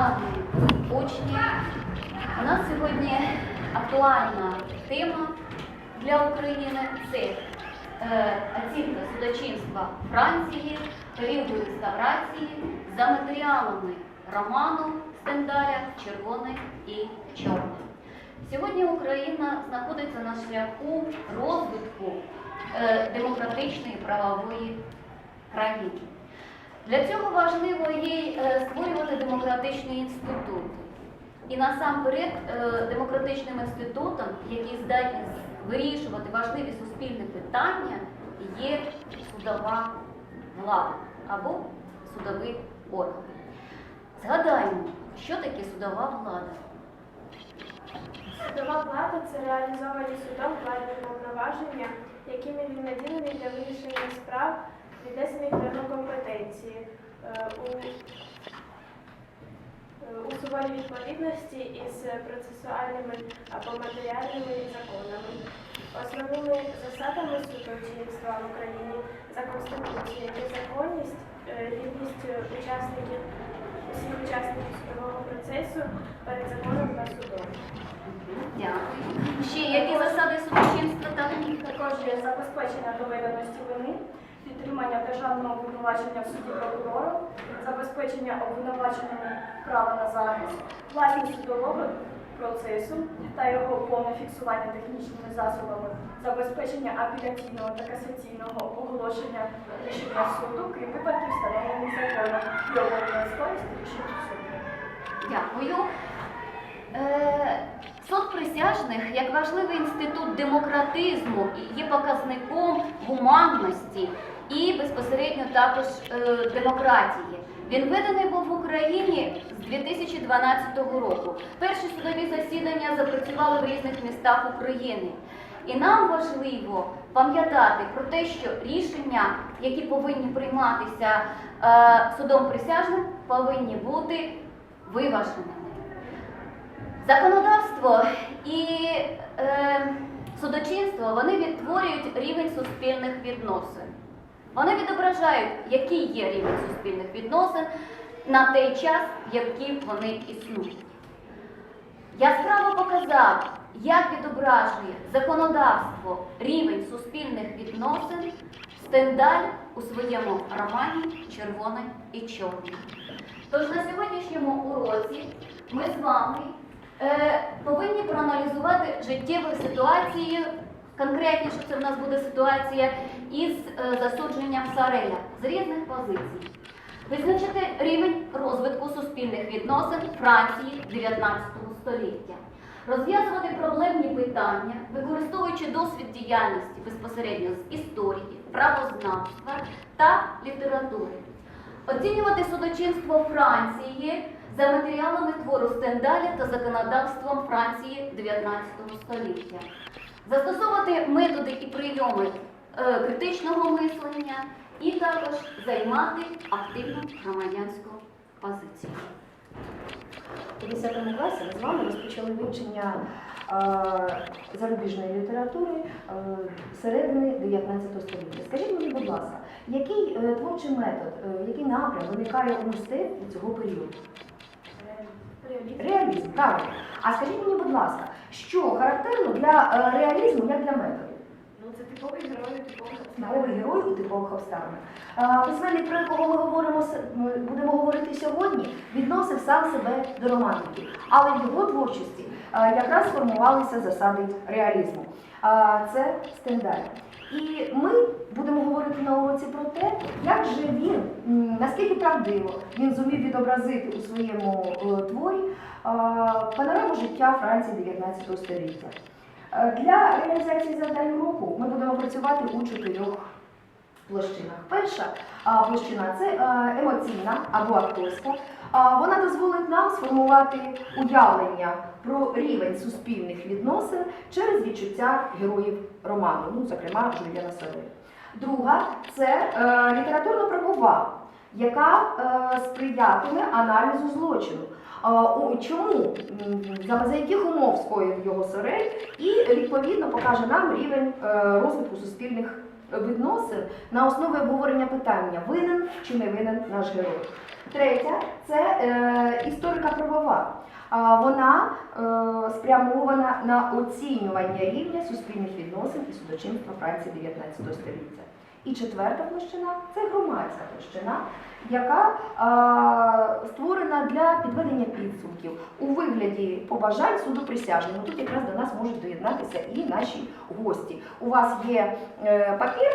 шановні учні, у нас сьогодні актуальна тема для України це е, оцінка судочинства Франції, періоду реставрації за матеріалами роману Стендаля Червоне і Чорне. Сьогодні Україна знаходиться на шляху розвитку е, демократичної правової країни. Для цього важливо їй е, створювати демократичні інститути. І насамперед е, демократичним інститутом, який здатні вирішувати важливі суспільні питання, є судова влада або судовий орган. Згадаємо, що таке судова влада. Судова влада це реалізовані судом владні повноваження, якими він наділений для вирішення справ, віднесених до компетенції е, у, е, відповідності із процесуальними або матеріальними законами. Основними засадами судочинства в Україні за Конституцією є законність, е, рівність учасників, усіх учасників судового процесу перед законом та судом. Дякую. Ще які засади судочинства там? Також є забезпечення доведеності вини, підтримання державного обвинувачення в суді прокурором, забезпечення обвинуваченими права на захист, власність судового процесу та його повне фіксування технічними засобами, забезпечення апеляційного та касаційного оголошення рішення суду, крім випадків, встановлених законом, і обов'язковість рішення суду. Дякую. Е, Суд присяжних як важливий інститут демократизму і є показником гуманності і безпосередньо також е, демократії. Він виданий був в Україні з 2012 року. Перші судові засідання запрацювали в різних містах України. І нам важливо пам'ятати про те, що рішення, які повинні прийматися е, судом присяжним, повинні бути виваженими. Законодавство і е, судочинство вони відтворюють рівень суспільних відносин. Вони відображають, який є рівень суспільних відносин на той час, в який вони існують. Яскраво показав, як відображує законодавство рівень суспільних відносин Стендаль у своєму романі Червоне і чорне. Тож на сьогоднішньому уроці ми з вами повинні проаналізувати життєву ситуацію, конкретніше це в нас буде ситуація із е, засудженням Сареля з різних позицій. Визначити рівень розвитку суспільних відносин Франції 19 століття. Розв'язувати проблемні питання, використовуючи досвід діяльності безпосередньо з історії, правознавства та літератури. Оцінювати судочинство Франції за матеріалами твору Стендаля та законодавством Франції 19 століття. Застосовувати методи і прийоми е, критичного мислення і також займати активну громадянську позицію. У 10 класі ми з вами розпочали вивчення е, зарубіжної літератури е, середини 19 століття. Скажіть мені, будь ласка, який творчий метод, який напрям виникає у мистецтві цього періоду? Реалізм. Правильно. А скажіть мені, будь ласка, що характерно для е, реалізму як для методу? Ну, це типовий герой, типовий Типовий герой у типових обставинах. Е, Письменник, про якого ми говоримо с- ми будемо говорити сьогодні, відносив сам себе до романтики, але в його творчості е, якраз сформувалися засади реалізму. Е, Це Стендаль. І ми будемо говорити на уроці про те, як же він, наскільки правдиво він зумів відобразити у своєму е, творі панораму життя Франції 19 століття. Е, Для реалізації завдань уроку ми будемо працювати у чотирьох площинах. Перша площина це е, емоційна або акторська. Вона дозволить нам сформувати уявлення про рівень суспільних відносин через відчуття героїв роману, ну, зокрема Жюльєна Сори. Друга це е, літературно-правова, яка е, сприятиме аналізу злочину. Чому за яких умов скоїв його Сорель, і відповідно покаже нам рівень розвитку суспільних відносин на основі обговорення питання, винен чи не винен наш герой. Третя це е, історика правова. А, Вона е, спрямована на оцінювання рівня суспільних відносин і судочинства Франції 19 століття. І четверта площина це громадська площина, яка а, створена для підведення підсумків у вигляді побажань суду присяжному. Тут якраз до нас можуть доєднатися і наші гості. У вас є е, папір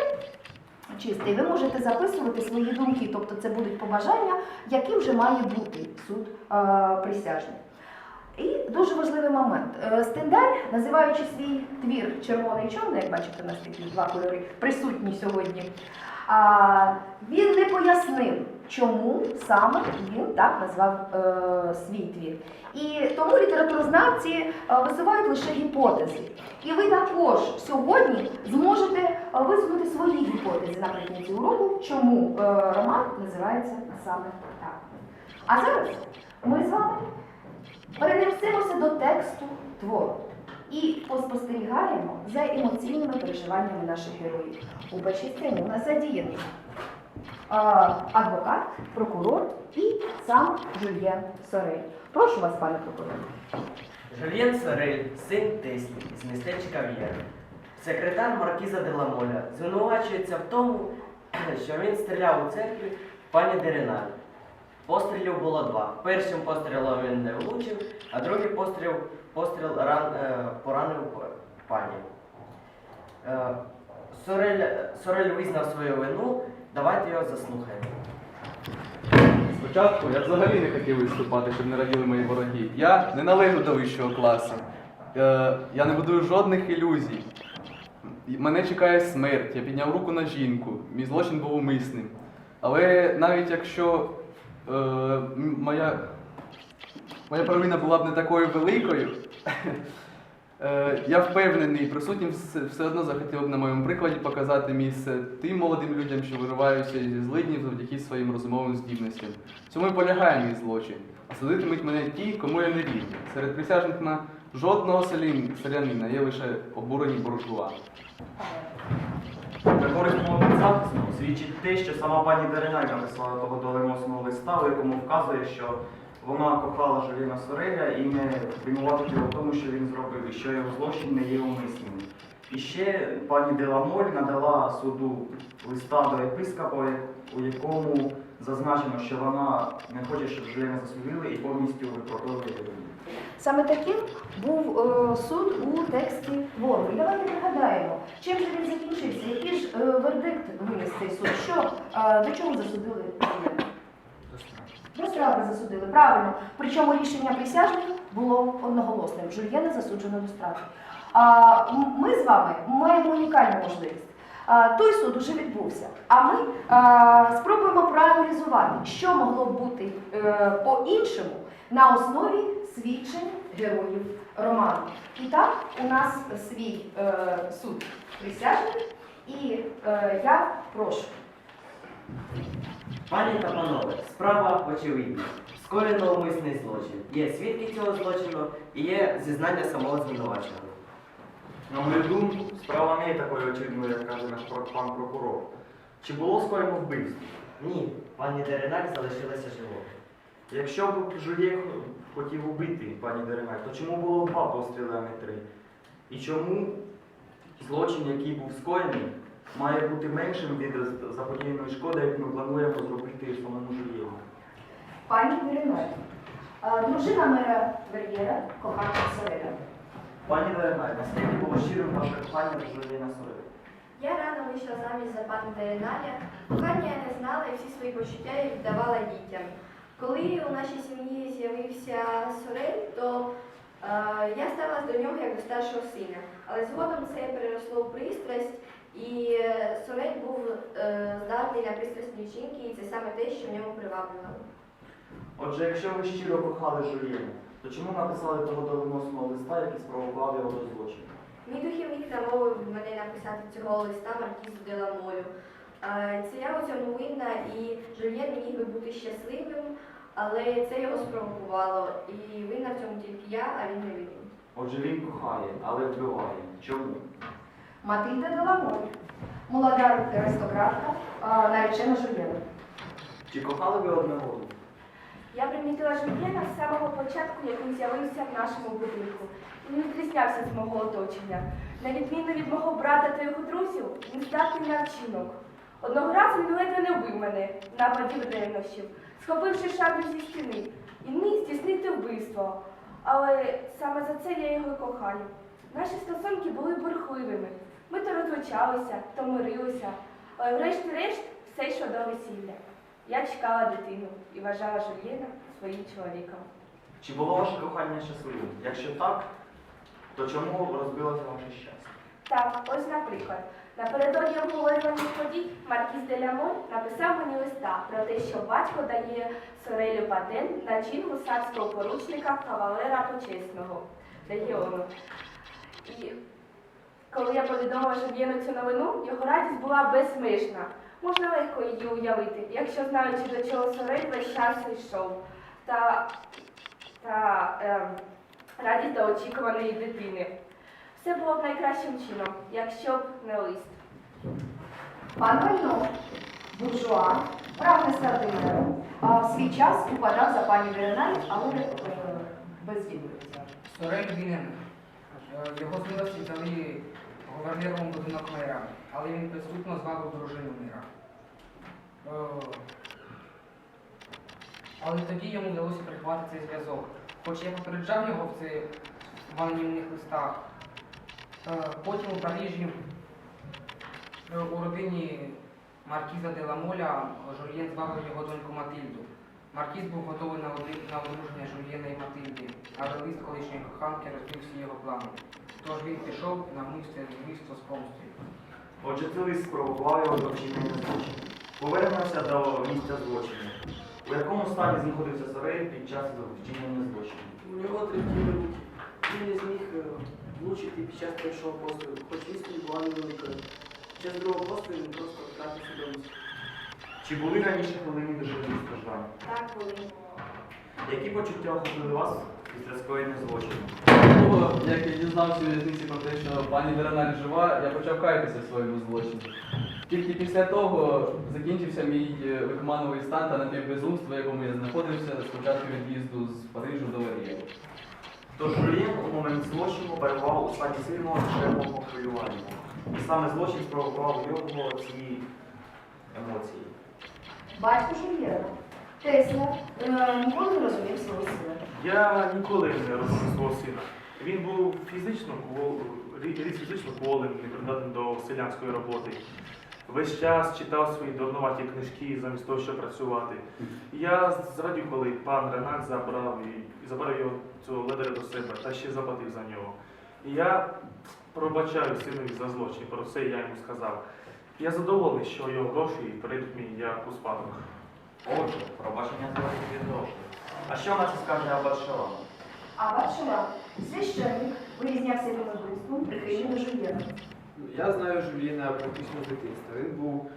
чистий, ви можете записувати свої думки, тобто це будуть побажання, яким вже має бути суд е, присяжний. І дуже важливий момент. Е, Стендаль, називаючи свій твір червоний і чорний, як бачите, у нас такі два кольори присутні сьогодні. Він не пояснив, чому саме він так назвав е, свій твір. І тому літературознавці е, висувають лише гіпотези. І ви також сьогодні зможете висунути свої гіпотези наприкінці уроку, чому роман називається саме так. А зараз ми з вами перенесемося до тексту твору і поспостерігаємо за емоційними переживаннями наших героїв. У першій у нас задіяний адвокат, прокурор і сам Жульєн Сорель. Прошу вас, пане прокурор. Жульєн Сорель, син Теслі з містечка В'єра. Секретар Маркіза де Ламоля звинувачується в тому, що він стріляв у церкві пані Дереналь. Пострілів було два. Першим пострілом він не влучив, а другий постріл, постріл ран, е, поранив пані. Е, Сорель, Сорель визнав свою вину, давайте його заслухаємо. Спочатку я взагалі не хотів виступати, щоб не раділи мої вороги. Я не належу до вищого класу. Е, я не будую жодних ілюзій. Мене чекає смерть, я підняв руку на жінку, мій злочин був умисним. Але навіть якщо моя, моя провина була б не такою великою, е, я впевнений, присутнім все, одно захотів б на моєму прикладі показати місце тим молодим людям, що вириваються зі злиднів завдяки своїм розумовим здібностям. Цьому і полягає мій злочин. Судитимуть мене ті, кому я не рівний. Серед присяжних на жодного селянина є лише обурені буржуа. Корисному захисту свідчить те, що сама пані Дереналь написала того доленосного листа, у якому вказує, що вона кохала Жуліна Сореля і не винуватить його в тому, що він зробив, і що його злочин не є умисним. І ще пані Деламоль надала суду листа до єпископа, у якому зазначено, що вона не хоче, щоб Жуліна засудили і повністю виправдовує. Саме таким був е, суд у тексті твору. І давайте пригадаємо, чим же він закінчився, який ж е, вердикт виніс цей суд, що е, до чого засудили? До страти засудили, правильно. Причому рішення присяжних було одноголосним. Жульєна засуджено до страти. А ми з вами маємо унікальну можливість. А, Той суд уже відбувся. А ми а, спробуємо проаналізувати, що могло б бути е, по-іншому на основі свідчень героїв роману. І так, у нас свій е, суд присяжних, і е, я прошу. Пані та панове, справа очевидна. Скоєно умисний злочин. Є свідки цього злочину і є зізнання самого звинуваченого. На мою думку, справа не є такою очевидною, як каже наш пан прокурор. Чи було скоєно вбивство? Ні, пані Дереналь залишилася живою. Якщо б Жулєк хотів убити пані Дереналь, то чому було два постріли, а не три? І чому злочин, який був скоєний, має бути меншим від заподіяної шкоди, як ми плануємо зробити самому Жулєку? Пані Ірина, дружина мера Вер'єра, кохана Савеля. Пані Дереналь, наскільки було щирим ваше кохання до Жулєна Сорелі? Я рано вийшла заміж за пана Дереналя. Кохання я не знала і всі свої почуття я віддавала дітям. Коли у нашій сім'ї з'явився Сорель, то е, я ставилась до нього як до старшого сина. Але згодом це переросло в пристрасть, і Сорель був е, здатний на пристрасть жінки, і це саме те, що в ньому приваблювало. Отже, якщо ви щиро кохали Жулєна, то чому написали того доленосного листа, який спровокував його до злочину? Мій духівник намовив мене написати цього листа Маркізу де Я у цьому винна, і Жульєн міг би бути щасливим, але це його спровокувало. І винна в цьому тільки я, а він не винен. Отже, він кохає, але вбиває. Чому? Матильда Деламоль, молода аристократка, а, наречена Жульєна. Чи кохали ви одне одного? помітила Жульєна з самого початку, як він з'явився в нашому будинку. Він відрізнявся з мого оточення. На відміну від мого брата та його друзів, він здатний на вчинок. Одного разу він ледве не вбив мене в нападі ревнощів, схопивши шаблю зі стіни і міг здійснити вбивство. Але саме за це я його кохаю. Наші стосунки були бурхливими. Ми то розлучалися, то мирилися, але врешті-решт все йшло до весілля. Я чекала дитину і вважала Жульєна своїм чоловіком. Чи було ваше кохання щасливим? Якщо так, то чому розбилося ваше щастя? Так, ось, наприклад, напередодні обговорюваних подій Маркіз де Лямон написав мені листа про те, що батько дає Сорелю патент на чин гусарського поручника кавалера почесного легіону. І коли я повідомила Жульєну цю новину, його радість була безмежна. Можна легко її уявити, якщо знаючи, до чого Сорель весь час йшов. Та, та ем, радість до очікуваної дитини. Все було б найкращим чином, якщо б не лист. Пан Вальнов, буржуа, прагне стати а в свій час упадав за пані Деренай, але е, безвідується. Сорель Вінен. Його з милості взяли гувернером будинок мера, але він підступно звабив дружину мера. Е, Але тоді йому вдалося приховати цей зв'язок. Хоч я попереджав його в цих анонімних листах. Е, Потім у Парижі е, у родині Маркіза де Ламоля Жульєн звабив його доньку Матильду. Маркіз був готовий на одруження Жульєна і Матильди, але лист колишньої коханки розбив всі його плани. Тож він пішов на вбивство з помстою. Отже, цей лист спровокував його до вчинення злочину. Повернемося до місця злочину. У якому стані знаходився Сорель під час вчинення злочину? У нього тремтіли руки. Він не зміг е, влучити під час першого пострілу, хоч відстань була невеликою. Під час другого пострілу він просто втратив свідомість. Чи були раніше хвилини душевних страждань? Так, коли. Які почуття охопили вас після скоєння злочину? Того, як я дізнався у в'язниці про те, що пані Дереналь жива, я почав каятися в своєму злочині. Тільки після того закінчився мій е, лихмановий стан та напівбезумство, в якому я знаходився з початку від'їзду з Парижу до Вар'єву. Тож Жульєн у момент злочину перебував у стані сильного душевного хвилювання. І саме злочин спровокував в нього ці емоції. Батько Жульєна, Тесла, е, ніколи не розумів свого сина. Я ніколи не розумів свого сина. Він був фізично кво- рі- ріс фізично кволим, непридатним до селянської роботи. Весь час читав свої дурнуваті книжки замість того, щоб працювати. Я зрадів, коли пан Ренат забрав і забрав його цього ледаря до себе та ще заплатив за нього. І я пробачаю синові за злочин, про це я йому сказав. Я задоволений, що його гроші перейдуть мені як у спадок. Отже, пробачення залежить від грошей. А що на це скаже Абашалам? А Варшава, священник, вирізнявся його вбивством, прихильним до Жульєна. Я знаю Жуліна практично з дитинства. Він був,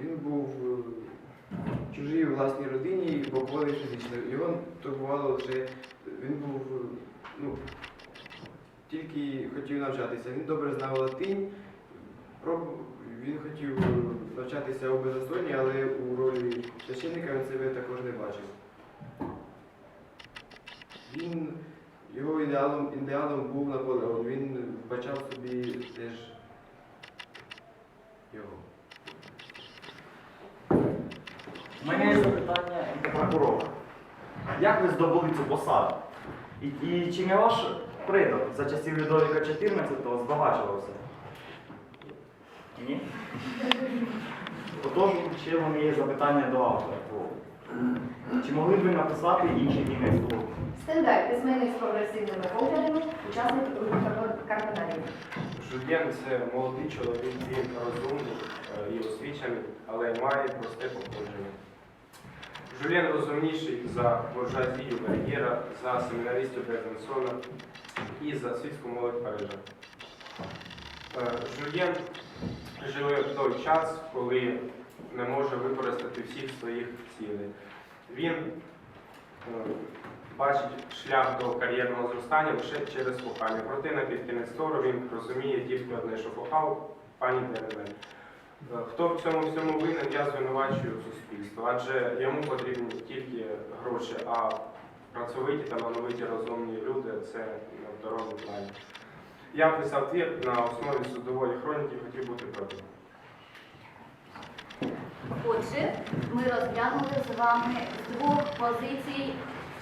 він був е, чужий у власній родині, бо хворий фізично. Його турбувало лише, він був, е, ну, тільки хотів навчатися. Він добре знав латинь, він хотів е, навчатися у беззастойні, але у ролі священника він себе також не бачив. Він його ідеалом, ідеалом був Наполеон. Він вбачав собі теж його. У мене є запитання до прокурора. Як ви здобули цю посаду? І, і чи не ваш предок за часів Людовіка XIV збагачувався? Ні? Отож, ще в мене є запитання до автора. Чи могли б ви написати інший кінець твору? Стендаль, письменник з прогресивними поглядами, учасник руху Карпенарів. Жульєн це молодий чоловік, він розумний е, і освічений, але має просте походження. Жульєн розумніший за буржуазію Бер'єра, за семінаристів Бернсона і за світську молодь Парижа. Е, Жульєн живе в той час, коли не може використати всіх своїх цілей. Він е, бачить шлях до кар'єрного зростання лише через кохання. Проте на підкінець твору він розуміє тільки одне, що кохав пані Деревель. Е, Хто в цьому всьому винен, я звинувачую суспільство, адже йому потрібні тільки гроші. а працьовиті та мановиті розумні люди це на второму плані. Я писав твір на основі судової хроніки, хотів бути правдивим. Отже, ми розглянули з вами з двох позицій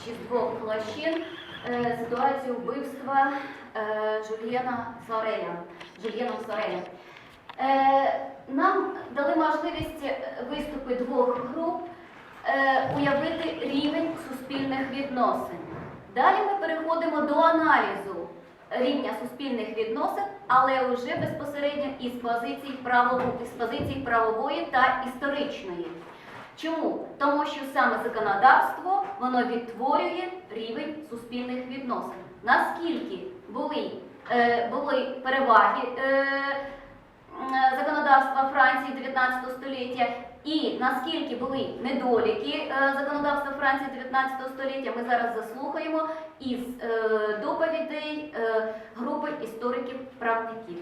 чи з двох площин е, ситуацію вбивства е, Жульєна Сореля. Жульєном Сореля. Е, нам дали можливість виступи двох груп уявити рівень суспільних відносин. Далі ми переходимо до аналізу рівня суспільних відносин, але вже безпосередньо із позицій, правову, із позицій правової та історичної. Чому? Тому що саме законодавство воно відтворює рівень суспільних відносин. Наскільки були, е, були переваги е, законодавства Франції 19 століття і наскільки були недоліки е, законодавства Франції 19 століття, ми зараз заслухаємо із е, доповідей е, групи істориків-правників.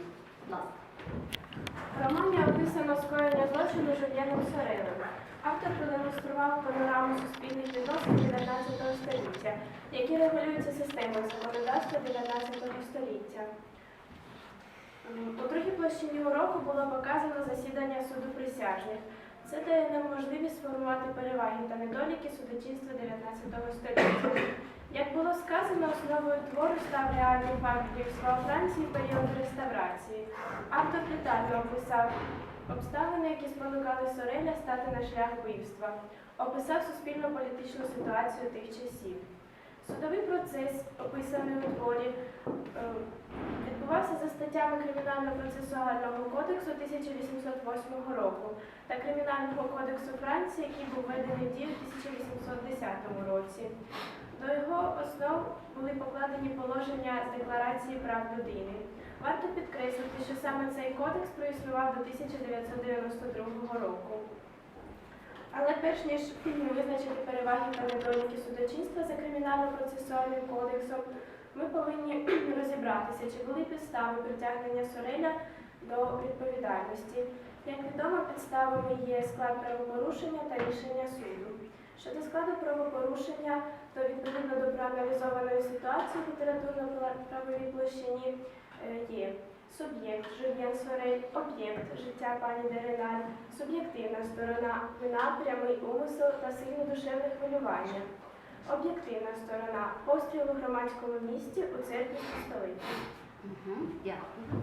Романі описано скоєння злочину Жульєном Сорелем. Автор продемонстрував панораму суспільних відносин 19 століття, які регулюються системою законодавства 19 століття. У другій площині уроку було показано засідання суду присяжних. Це дає нам можливість сформувати переваги та недоліки судочинства 19 століття. Як було сказано, основою твору став реальний вбивства у Франції в період реставрації. Автор детально описав обставини, які спонукали Сореля стати на шлях вбивства, описав суспільно-політичну ситуацію тих часів. Судовий процес, описаний у творі, е, відбувався за статтями Кримінально-процесуального кодексу 1808 року та Кримінального кодексу Франції, який був введений в дію в 1810 році. До його основ були покладені положення з Декларації прав людини. Варто підкреслити, що саме цей кодекс проіснував до 1992 року. Але перш ніж визначити переваги та недоліки судочинства за кримінально-процесуальним кодексом, ми повинні розібратися, чи були підстави притягнення Сореля до відповідальності. Як відомо, підставами є склад правопорушення та рішення суду. Щодо складу правопорушення, то відповідно до проаналізованої ситуації в літературно-правовій площині е, є суб'єкт Жульєн Сорель, об'єкт життя пані Дереналь, суб'єктивна сторона вина, прямий умисел та сильне душевне хвилювання. Об'єктивна сторона постріл у громадському місті у церкві столиці. Дякую.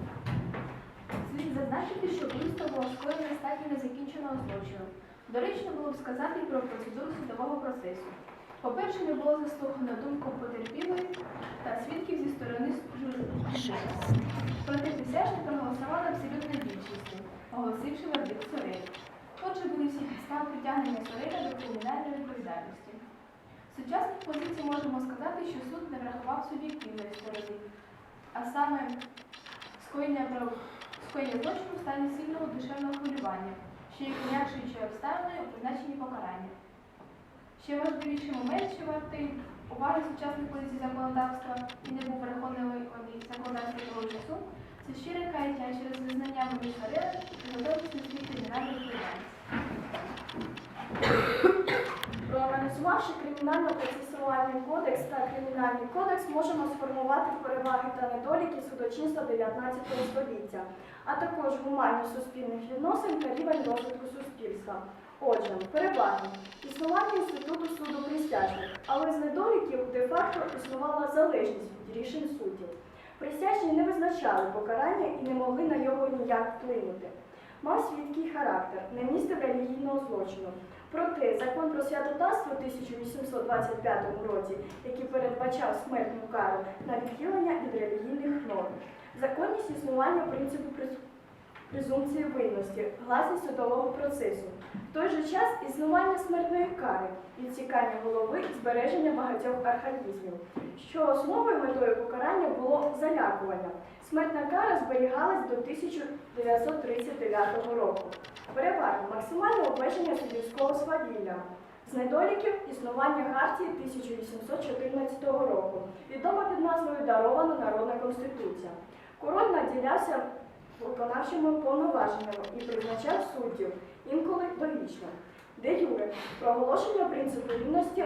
Слід зазначити, що вбивство було скоєне стадії незакінченого злочину. Доречно було б сказати про процедуру судового процесу. По-перше, не було заслухано думку потерпілої та свідків зі сторони журналістів. Проте присяжні проголосували абсолютно більшістю, оголосивши вердикт Сорель. Отже, були всі підстави притягнення Сореля до кримінальної відповідальності. З сучасних позицій можемо сказати, що суд не врахував суб'єктивної сторони, а саме скоєння злочину в стані сильного душевного хвилювання, що є пом'якшуючою обставини у призначенні покарання. Ще важливіший момент, що вартий уваги сучасних позицій законодавства і не був переконаний законодавства того часу, це щире каяття через визнання Сарели і готовність нести кримінальну відповідальність. Проаналізувавши кримінально-процесуальний кодекс та кримінальний кодекс, можемо сформувати переваги та недоліки судочинства 19 століття, а також гуманність суспільних відносин та рівень розвитку суспільства. Отже, переваги. Існування інституту суду присяжних, але з недоліків де-факто існувала залежність від рішень суддів. Присяжні не визначали покарання і не могли на його ніяк вплинути. Мав свідкий характер, не містив релігійного злочину. Проте закон про святотатство у 1825 році, який передбачав смертну кару на відхилення від релігійних норм, законність існування принципу презумпції винності, гласність судового процесу. В той же час існування смертної кари, відсікання голови і збереження багатьох архаїзмів, що основою метою покарання було залякування. Смертна кара зберігалась до 1939 року. Переваги максимальне обмеження суддівського свавілля. З недоліків існування Гартії 1814 року, відома під назвою Дарована Народна Конституція. Король наділявся виконавчими повноваженнями і призначав суддів, інколи довічно. Де юре проголошення принципу рівності